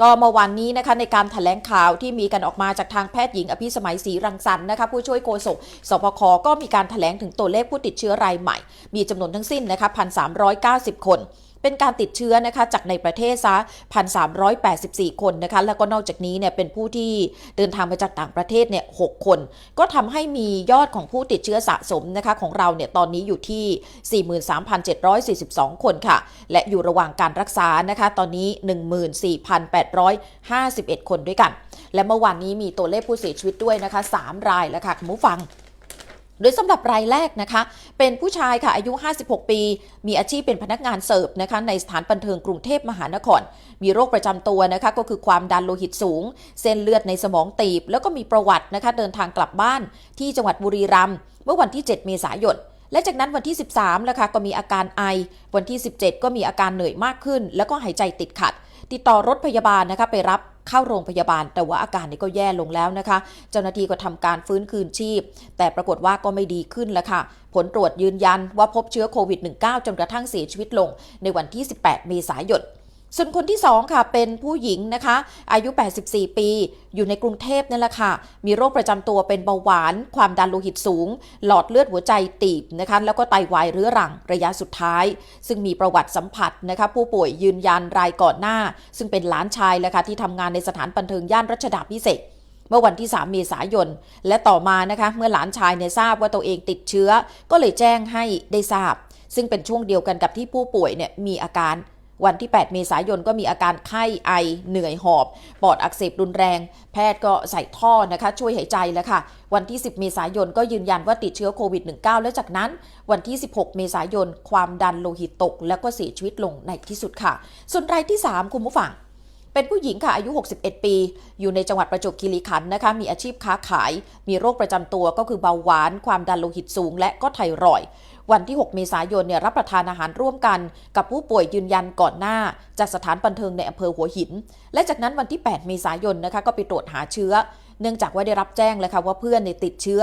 ก็เมื่อวานนี้นะคะในการถแถลงข่าวที่มีกันออกมาจากทางแพทย์หญิงอภิสมัยศรีรังสรรค์นะคะผู้ช่วยโฆษกสพคก็มีการถแถลงถึงตัวเลขผู้ติดเชื้อรายใหม่ มีจำนวนทั้งสิ้นนะคะ1,390 คน เป็นการติดเชื้อนะคะจากในประเทศซะ 1,384 คนนะคะ แล้วก็นอกจากนี้เนี่ยเป็นผู้ที่เดินทางมาจากต่างประเทศเนี่ย 6 คน ก็ทำให้มียอดของผู้ติดเชื้อสะสมนะคะของเราเนี่ยตอนนี้อยู่ที่ 43,742 คนค่ะ และอยู่ระหว่างการรักษานะคะตอนนี้ 14,851 คนด้วยกัน และเมื่อวานนี้มีตัวเลขผู้เสียชีวิตด้วยนะคะ 3 รายแล้วค่ะคุณผู้ฟัง โดยสำหรับรายแรกนะคะ เป็นผู้ชายค่ะอายุ 56 ปี มีอาชีพเป็นพนักงานเสิร์ฟนะคะในสถานบันเทิงกรุงเทพมหานคร มีโรคประจำตัวนะคะก็คือความดันโลหิตสูง เส้นเลือดในสมองตีบ แล้วก็มีประวัตินะคะเดินทางกลับบ้านที่จังหวัดบุรีรัมย์เมื่อวันที่ 7 เมษายนและจากนั้นวันที่ 13แล้วค่ะก็มีอาการไอ วันที่ 17 ก็มีอาการเหนื่อยมากขึ้น แล้วก็หายใจติดขัด ติดต่อรถพยาบาลนะคะไปรับ เข้าโรงพยาบาล แต่ว่าอาการนี่ก็แย่ลงแล้วนะคะ เจ้าหน้าที่ก็ทำการฟื้นคืนชีพ แต่ปรากฏว่าก็ไม่ดีขึ้นแล้วค่ะ ผลตรวจยืนยันว่าพบเชื้อโควิด -19 จนกระทั่งเสียชีวิตลง ในวันที่ 18 เมษายน ส่วนคนที่ 2 ค่ะ เป็นผู้หญิงนะคะ อายุ 84 ปี อยู่ในกรุงเทพนั่นแหละค่ะ มีโรคประจำตัวเป็นเบาหวาน ความดันโลหิตสูง หลอดเลือดหัวใจตีบนะคะ แล้วก็ไตวายเรื้อรังระยะสุดท้าย ซึ่งมีประวัติสัมผัสนะคะ ผู้ป่วยยืนยันรายก่อนหน้า ซึ่งเป็นหลานชายแหละค่ะที่ทำงานในสถานบันเทิงย่านรัชดาพิเศษเมื่อวันที่ 3 เมษายน และต่อมานะคะ เมื่อหลานชายเนี่ยทราบว่าตัวเองติดเชื้อ ก็เลยแจ้งให้ได้ทราบ ซึ่งเป็นช่วงเดียวกันกับที่ผู้ป่วยเนี่ยมีอาการ วันที่ 8 เมษายนก็มีอาการไข้ไอเหนื่อยหอบ ปอดอักเสบรุนแรง แพทย์ก็ใส่ท่อนะคะ ช่วยหายใจแล้วค่ะ วันที่ 10 เมษายนก็ยืนยันว่าติดเชื้อโควิด -19 และจากนั้นวันที่ 16 เมษายน ความดันโลหิตตก แล้วก็เสียชีวิตลงในที่สุดค่ะ ส่วนรายที่ 3 คุณผู้ฟังเป็นผู้หญิงค่ะอายุ 61 ปี อยู่ในจังหวัดประจวบคีรีขันธ์นะคะ มีอาชีพค้าขาย มีโรคประจำตัวก็คือเบาหวาน ความดันโลหิตสูง และก็ไทรอย วันที่ 6 เมษายนเนี่ยรับประทานอาหารร่วมกัน กับผู้ป่วยยืนยันก่อนหน้า จากสถานบันเทิงในอำเภอหัวหิน และจากนั้นวันที่ 8 เมษายนนะคะก็ไปตรวจหาเชื้อ เนื่องจากว่าได้รับแจ้งเลยค่ะว่าเพื่อนเนี่ยติดเชื้อ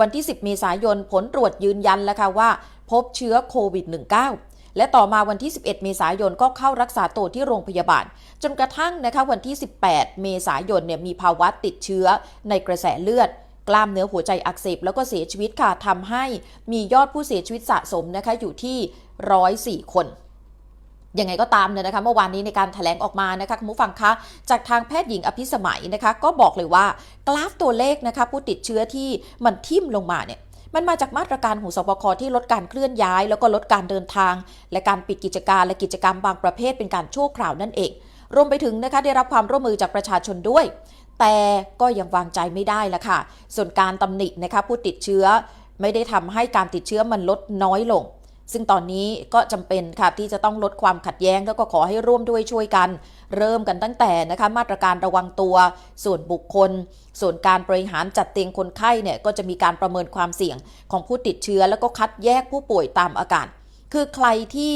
วันที่ 10 เมษายนผลตรวจยืนยันแล้วค่ะว่า พบเชื้อโควิด -19 และต่อมาวันที่ 11 เมษายนก็เข้ารักษาตัวที่โรงพยาบาล จนกระทั่งนะคะวันที่ 18 เมษายนเนี่ยมีภาวะติดเชื้อในกระแสเลือด กล้ามเนื้อหัวใจอักเสบแล้วก็เสียชีวิตค่ะทำให้มียอดผู้เสียชีวิตสะสมนะคะอยู่ที่ 104 คนยังไงก็ตามเนี่ยนะคะเมื่อวานนี้ในการถแถลงออกมานะคะคุณผู้ฟังคะจากทางแพทย์หญิงอภิสมัยนะคะ ก็บอกเลยว่ากราฟตัวเลขนะคะผู้ติดเชื้อที่มันทิ่มลงมาเนี่ยมันมาจากมาตรการของสบคที่ลดการเคลื่อนย้าย แล้วก็ลดการเดินทาง และการปิดกิจการและกิจกรรมบางประเภทเป็นการชั่วคราวนั่นเอง รวมไปถึงนะคะได้รับความร่วมมือจากประชาชนด้วย แต่ก็ยังวางใจไม่ได้ละค่ะ ส่วนการตำหนินะคะผู้ติดเชื้อไม่ได้ทำให้การติดเชื้อมันลดน้อยลง ซึ่งตอนนี้ก็จำเป็นค่ะที่จะต้องลดความขัดแย้งแล้วก็ขอให้ร่วมด้วยช่วยกัน เริ่มกันตั้งแต่นะคะมาตรการระวังตัว ส่วนบุคคล ส่วนการบริหารจัดเตียงคนไข้เนี่ยก็จะมีการประเมินความเสี่ยงของผู้ติดเชื้อ แล้วก็คัดแยกผู้ป่วยตามอาการ คือใครที่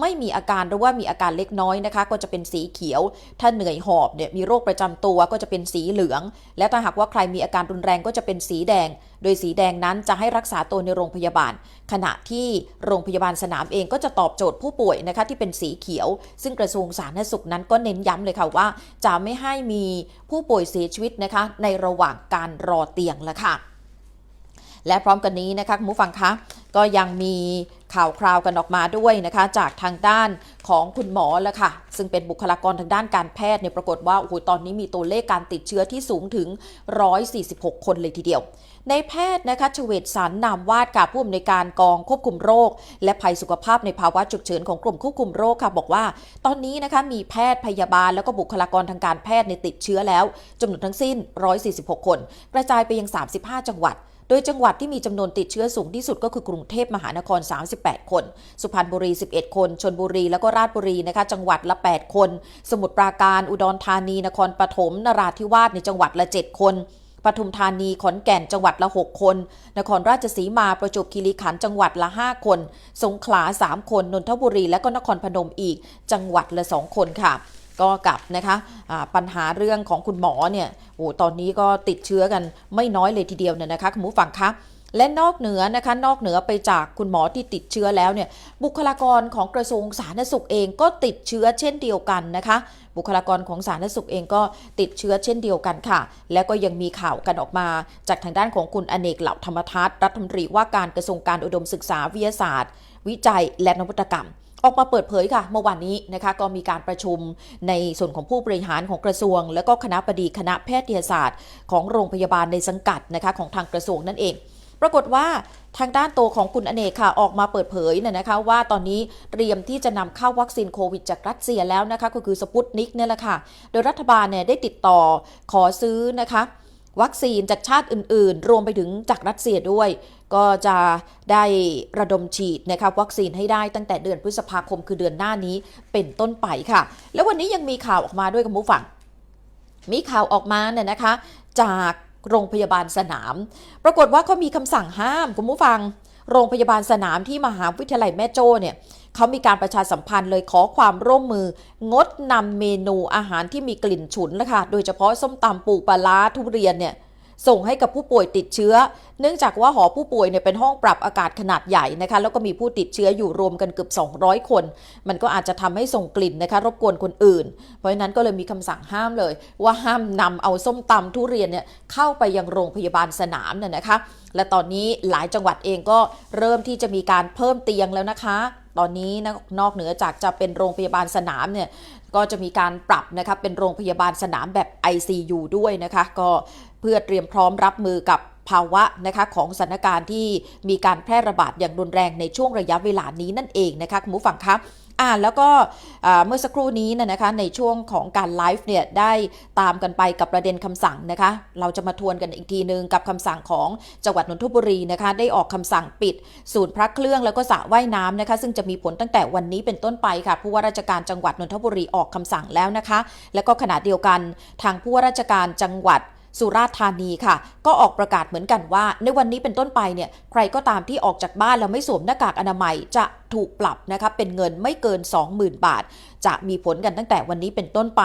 ไม่มีอาการหรือว่ามีอาการเล็กน้อยนะคะ ก็จะเป็นสีเขียว ถ้าเหนื่อยหอบเนี่ยมีโรคประจำตัวก็จะเป็นสีเหลือง และถ้าหากว่าใครมีอาการรุนแรงก็จะเป็นสีแดง โดยสีแดงนั้นจะให้รักษาตัวในโรงพยาบาล ขณะที่โรงพยาบาลสนามเองก็จะตอบโจทย์ผู้ป่วยนะคะที่เป็นสีเขียว ซึ่งกระทรวงสาธารณสุขนั้นก็เน้นย้ำเลยค่ะว่า จะไม่ให้มีผู้ป่วยเสียชีวิตนะคะ ในระหว่างการรอเตียงละค่ะและพร้อมกันนี้นะคะคุณผู้ฟังคะก็ยังมี ข่าวคราวกันออกมาด้วยนะคะจากทางด้านของคุณหมอแล้วค่ะ ซึ่งเป็นบุคลากรทางด้านการแพทย์เนี่ยปรากฏว่าโอ้โหตอนนี้มีตัวเลขการติดเชื้อที่สูงถึง 146 คนเลยทีเดียว ในแพทย์นะคะชเวตสันนามวาดค่ะผู้อำนวยการกองควบคุมโรค และภัยสุขภาพในภาวะฉุกเฉินของกลุ่มควบคุมโรคค่ะ บอกว่า ตอนนี้นะคะมีแพทย์พยาบาลแล้วก็บุคลากรทางการแพทย์ในติดเชื้อแล้วจำนวนทั้งสิ้น 146 คน กระจายไปยัง 35 จังหวัด ดยจังหวัดที่มีจำนวนติดเชื้อสูงที่สุดก็คือกรุงเทพมหานคร 38 คน สุพรรณบุรี 11 คนชนบุรีแล้วก็ราชบุรีนะคะจังหวัดละ 8 คน สมุทรปราการอุดรธานีนครปฐมนราธิวาสในจังหวัดละ 7 คนปทุมธานี ขอนแก่น จังหวัดละ 6 คน นครราชสีมา ประจวบคีรีขันธ์ จังหวัดละ 5 คน สงขลา 3 คน นนทบุรี และก็นครพนมอีก จังหวัดละ 2 คนค่ะ ก็กับนะคะะปัญหาเรื่องของคุณหมอเนี่ยโอ้ตอนนี้ก็ติดเชื้อกันไม่น้อยเลยทีเดียวเนี่ยนะคะคุณผู้ฟังคะและนอกเหนือนะคะนอกเหนือไปจากคุณหมอที่ติดเชื้อแล้วเนี่ยบุคลากรของกระทรวงสาธารณสุขเองก็ติดเชื้อเช่นเดียวกันนะคะ บุคลากรของสาธารณสุขเองก็ติดเชื้อเช่นเดียวกันค่ะ แล้วก็ยังมีข่าวกันออกมา จากทางด้านของคุณอเนกเหล่าธรรมทัศน์รัฐมนตรีว่าการกระทรวงการอุดมศึกษาวิทยาศาสตร์ วิจัยและนวัตกรรม ออกมาเปิดเผยค่ะ เมื่อวานนี้นะคะก็มีการประชุมในส่วนของผู้บริหารของกระทรวง และก็คณะบดีคณะแพทยศาสตร์ ของโรงพยาบาลในสังกัดนะคะของทางกระทรวงนั่นเอง ปรากฏว่าทางด้านโตวของคุณอเนกค่ะออกมาเปิดเผยเนี่ยนะคะ ว่าตอนนี้เตรียมที่จะนำเข้าวัคซีนโควิดจากรัสเซียแล้วนะคะก็คือสปุตนิกเนี่ยแหละค่ะ โดยรัฐบาลเนี่ยได้ติดต่อขอซื้อนะคะ วัคซีนจากชาติอื่น ๆ รวมไปถึงจากรัสเซียด้วย ก็จะได้ระดมฉีดนะคะวัคซีนให้ได้ตั้งแต่เดือนพฤษภาคมคือเดือนหน้านี้เป็นต้นไปค่ะ แล้ววันนี้ยังมีข่าวออกมาด้วยคุณผู้ฟังมีข่าวออกมาเนี่ยนะคะ จากโรงพยาบาลสนาม ปรากฏว่าเขามีคำสั่งห้ามคุณผู้ฟัง โรงพยาบาลสนามที่มหาวิทยาลัยแม่โจ้เนี่ย เขามีการประชาสัมพันธ์เลยขอความร่วมมือ งดนำเมนูอาหารที่มีกลิ่นฉุนนะคะโดยเฉพาะส้มตำปูปลาร้าทุเรียนเนี่ย ส่งให้กับผู้ป่วยติดเชื้อ เนื่องจากว่าหอผู้ป่วยเนี่ยเป็นห้องปรับอากาศขนาดใหญ่นะคะ แล้วก็มีผู้ติดเชื้ออยู่รวมกันเกือบ 200 คน มันก็อาจจะทำให้ส่งกลิ่นนะคะ รบกวนคนอื่น เพราะฉะนั้นก็เลยมีคำสั่งห้ามเลย ว่าห้ามนำเอาส้มตำทุเรียนเนี่ยเข้าไปยังโรงพยาบาลสนามเนี่ยนะคะ และตอนนี้หลายจังหวัดเองก็เริ่มที่จะมีการเพิ่มเตียงแล้วนะคะ ตอนนี้นอกเหนือจากจะเป็นโรงพยาบาลสนามเนี่ย ก็จะมีการปรับนะคะเป็นโรงพยาบาลสนามแบบ ICU ด้วยนะคะก็เพื่อเตรียมพร้อมรับมือกับภาวะนะคะของสถานการณ์ที่มีการแพร่ระบาดอย่างรุนแรงในช่วงระยะเวลานี้นั่นเองนะคะคุณผู้ฟังคะ อ่าแล้วก็เมื่อสักครู่นี้นะนะคะในช่วงของการไลฟ์เนี่ยได้ตามกันไปกับประเด็นคำสั่งนะคะ เราจะมาทวนกันอีกทีนึงกับคำสั่งของจังหวัดนนทบุรีนะคะ ได้ออกคำสั่งปิด ศูนย์พระเครื่องแล้วก็สระว่ายน้ำนะคะ ซึ่งจะมีผลตั้งแต่วันนี้เป็นต้นไปค่ะผู้ว่าราชการจังหวัดนนทบุรีออกคำสั่งแล้วนะคะ แล้วก็ขณะเดียวกันทางผู้ว่าราชการจังหวัดสุราษฎร์ธานีค่ะ ก็ออกประกาศเหมือนกันว่า ในวันนี้เป็นต้นไปเนี่ย ใครก็ตามที่ออกจากบ้านแล้วไม่สวมหน้ากากอนามัยจะ ถูกปรับนะคะเป็นเงินไม่เกิน 20,000 บาท จะมีผลกันตั้งแต่วันนี้เป็นต้นไป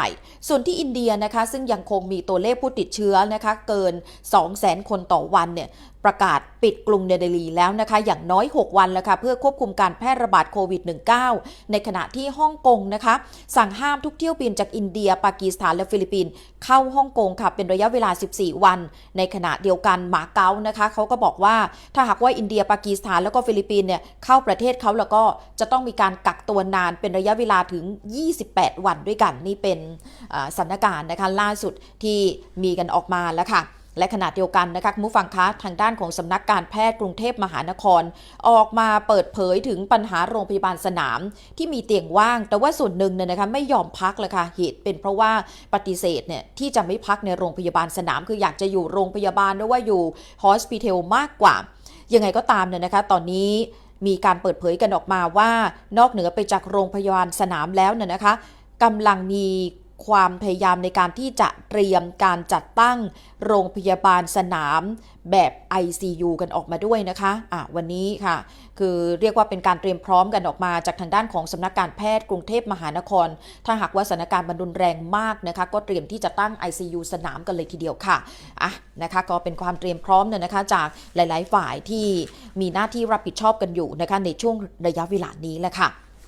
ส่วนที่อินเดียนะคะซึ่งยังคงมีตัวเลขผู้ติดเชื้อนะคะเกิน 200,000 คนต่อวันเนี่ยประกาศปิดกรุงเนเดลีแล้วนะคะอย่างน้อย 6 วันแล้วค่ะเพื่อควบคุมการแพร่ระบาดโควิด -19 ในขณะที่ฮ่องกงนะคะ สั่งห้ามทุกเที่ยวบินจากอินเดีย ปากีสถานและฟิลิปปินส์เข้าฮ่องกงค่ะเป็นระยะเวลา 14 วัน ในขณะเดียวกันหมาเก๊านะคะเขาก็บอกว่าถ้าหากว่าอินเดียปากีสถานแล้วก็ฟิลิปปินส์เนี่ยเข้าประเทศเขาแล้วก็จะต้องมีการกักตัวนานเป็นระยะเวลาถึง 28 วันด้วยกัน นี่เป็นสถานการณ์นะคะล่าสุดที่มีกันออกมาแล้วค่ะและขณะเดียวกันนะคะคุณผู้ฟังคะทางด้านของสำนักการแพทย์กรุงเทพมหานคร ออกมาเปิดเผยถึงปัญหาโรงพยาบาลสนาม ที่มีเตียงว่าง แต่ว่าส่วนหนึ่งเนี่ยนะคะไม่ยอมพักเลยค่ะเหตุเป็นเพราะว่าปฏิเสธเนี่ยที่จะไม่พักในโรงพยาบาลสนาม คืออยากจะอยู่โรงพยาบาลหรือว่าอยู่ฮอสพิทอลมากกว่ายังไงก็ตามเนี่ยนะคะ ตอนนี้ มีการเปิดเผยกันออกมาว่านอกเหนือไปจากโรงพยาบาลสนามแล้วเนี่ยนะคะกำลังมี ความพยายามในการที่จะเตรียมการจัดตั้งโรงพยาบาลสนามแบบ ICU กันออกมาด้วยนะคะะวันนี้ค่ะ คือเรียกว่าเป็นการเตรียมพร้อมกันออกมาจากทางด้านของสำนักการแพทย์กรุงเทพมหานคร ถ้าหากว่าสถานการณ์มันรุนแรงมากนะคะ ก็เตรียมที่จะตั้ง ICU สนามกันเลยทีเดียวค่ะ อะนะคะ ก็เป็นความเตรียมพร้อมเนี่ยนะคะ จากหลาย ๆ ฝ่ายที่มีหน้าที่รับผิดชอบกันอยู่นะคะในช่วงระยะเวลานี้แหละค่ะ